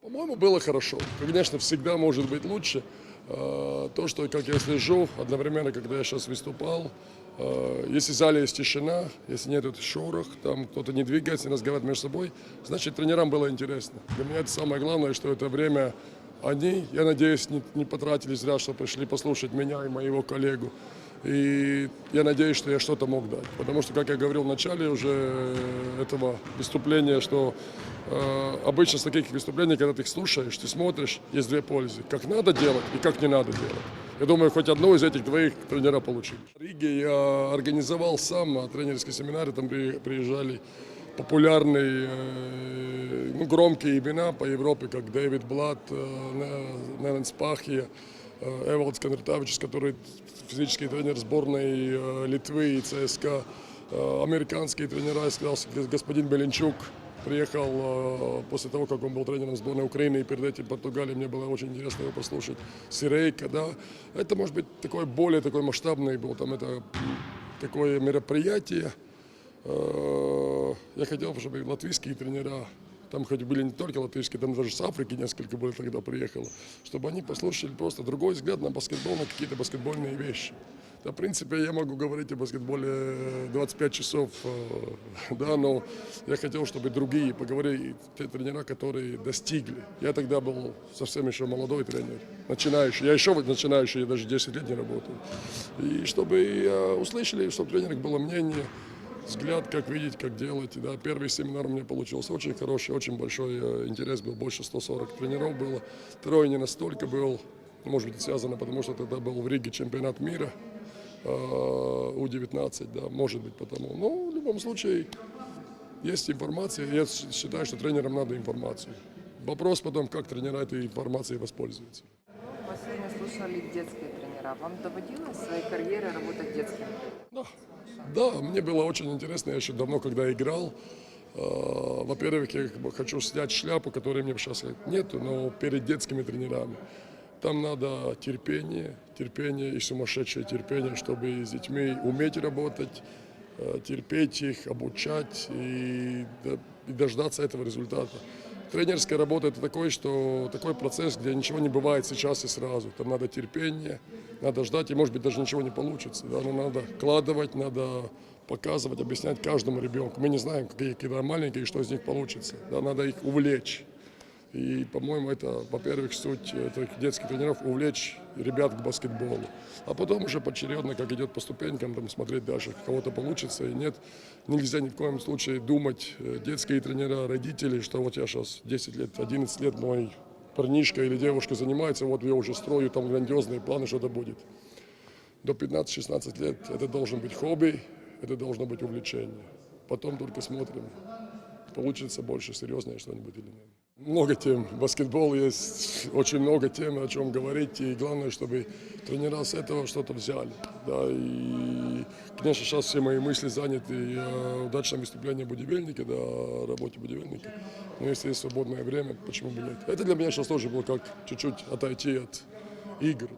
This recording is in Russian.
По-моему, было хорошо. Конечно, всегда может быть лучше. Э, То, что как я слежу, одновременно, когда я сейчас выступал, э, если в зале есть тишина, если нет шорох, там кто-то не двигается, не разговаривает между собой, значит, тренерам было интересно. Для меня это самое главное, что это время они, я надеюсь, не, не потратили зря, что пришли послушать меня и моего коллегу. И я надеюсь, что я что-то мог дать. Потому что, как я говорил в начале уже этого выступления, что э, обычно с таких выступлений, когда ты их слушаешь, ты смотришь, есть две пользы. Как надо делать и как не надо делать. Я думаю, хоть одну из этих двоих тренера получили. В Риге я организовал сам а, тренерский семинар, там при- приезжали популярные, э, ну, громкие имена по Европе, как Дэвид Блат, Нелен Спахи, э, Эвалд Конратавичус, который физический тренер сборной э, Литвы и ЦСКА, э, американские тренера, я сказал, господин Беленчук, приехал после того, как он был тренером сборной Украины и перед этим Португалии, мне было очень интересно его послушать. Сирейка, да, это может быть такое более такой масштабный был, там это такое мероприятие, Я хотел, чтобы латвийские тренера, там хоть были не только латвийские, там даже с Африки несколько было тогда приехало, чтобы они послушали просто другой взгляд на баскетбол, на какие-то баскетбольные вещи. Да, в принципе, я могу говорить о баскетболе 25 часов, э, да, но я хотел, чтобы другие поговорили, те тренера, которые достигли. Я тогда был совсем еще молодой тренер, начинающий. Я еще начинающий, я даже 10 лет не работал. И чтобы услышали, чтобы у тренеров было мнение, взгляд, как видеть, как делать. Да, первый семинар у меня получился очень хороший, очень большой э, интерес был, больше 140 тренеров было. Второй не настолько был, может быть, связано, потому что тогда был в Риге чемпионат мира э, У-19, да, может быть, потому. Но в любом случае есть информация, я считаю, что тренерам надо информацию. Вопрос потом, как тренера этой информацией воспользуются. Мы сегодня слушали детские тренера. Вам доводилось в своей карьере работать детским? Да, мне было очень интересно, я еще давно, когда играл, э, во-первых, я хочу снять шляпу, которой мне сейчас нету, но перед детскими тренерами. Там надо терпение, терпение и сумасшедшее терпение, чтобы с детьми уметь работать, э, терпеть их, обучать и, и дождаться этого результата. Тренерская работа это такой, что такой процесс, где ничего не бывает сейчас и сразу. Там надо терпение, надо ждать, и может быть даже ничего не получится. Да? Но надо вкладывать, надо показывать, объяснять каждому ребенку. Мы не знаем, какие когда маленькие, что из них получится. Да? Надо их увлечь. И, по-моему, это, во-первых, суть этих детских тренеров увлечь ребят к баскетболу. А потом уже поочередно, как идет по ступенькам, там, смотреть дальше, кого-то получится и нет. Нельзя ни в коем случае думать, э, детские тренера, родители, что вот я сейчас 10 лет, 11 лет, мой парнишка или девушка занимается, вот я уже строю там грандиозные планы, что это будет. До 15-16 лет это должен быть хобби, это должно быть увлечение. Потом только смотрим, получится больше серьезное что-нибудь или нет. Много тем. Баскетбол есть очень много тем, о чем говорить. И главное, чтобы тренера с этого что-то взяли. Да, и, конечно, сейчас все мои мысли заняты о удачном выступлении будивельника, да, о работе будивельника. Но если есть свободное время, почему бы нет? Это для меня сейчас тоже было как чуть-чуть отойти от игр.